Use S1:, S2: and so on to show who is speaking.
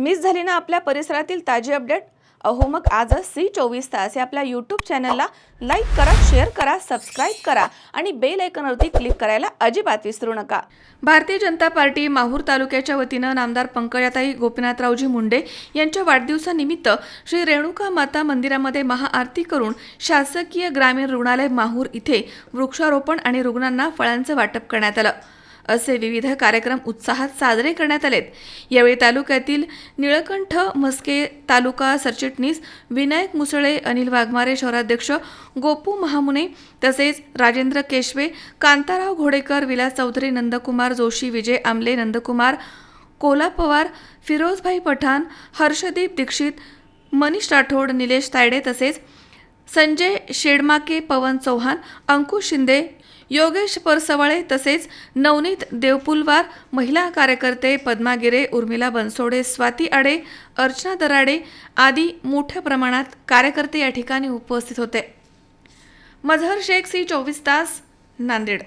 S1: Miss झाली ना आपल्या परिसरातील ताजी अपडेट? अहो मग आजच सी चोवीस तास या आपल्या यूट्यूब चॅनलला लाईक करा शेअर करा सबस्क्राईब करा आणि बेल आयकॉनवरती क्लिक करायला अजिबात विसरू नका. भारतीय जनता पार्टी माहूर तालुक्याच्या वतीनं नामदार पंकजाताई गोपीनाथरावजी मुंडे यांच्या वाढदिवसानिमित्त श्री रेणुका माता मंदिरामध्ये महाआरती करून शासकीय ग्रामीण रुग्णालय माहूर इथे वृक्षारोपण आणि रुग्णांना फळांचं वाटप करण्यात आलं. असे विविध कार्यक्रम उत्साहात साजरे करण्यात आलेत. यावेळी तालुक्यातील निळकंठ म्हस्के तालुका सरचिटणीस विनायक मुसळे अनिल वाघमारे शहराध्यक्ष गोपू महामुने तसेच राजेंद्र केशवे कांताराव घोडेकर विलास चौधरी नंदकुमार जोशी विजय आमले नंदकुमार कोला पवार फिरोजभाई पठाण हर्षदीप दीक्षित मनीष राठोड निलेश तायडे तसेच संजय शेडमाके पवन चौहान अंकुश शिंदे योगेश परसवळे तसेच नवनीत देवपुलवार महिला कार्यकर्ते पद्मा गिरे उर्मिला बनसोडे स्वाती आडे अर्चना दराडे आदी मोठ्या प्रमाणात कार्यकर्ते या ठिकाणी उपस्थित होते. मझहर शेख सी चोवीस तास नांदेड.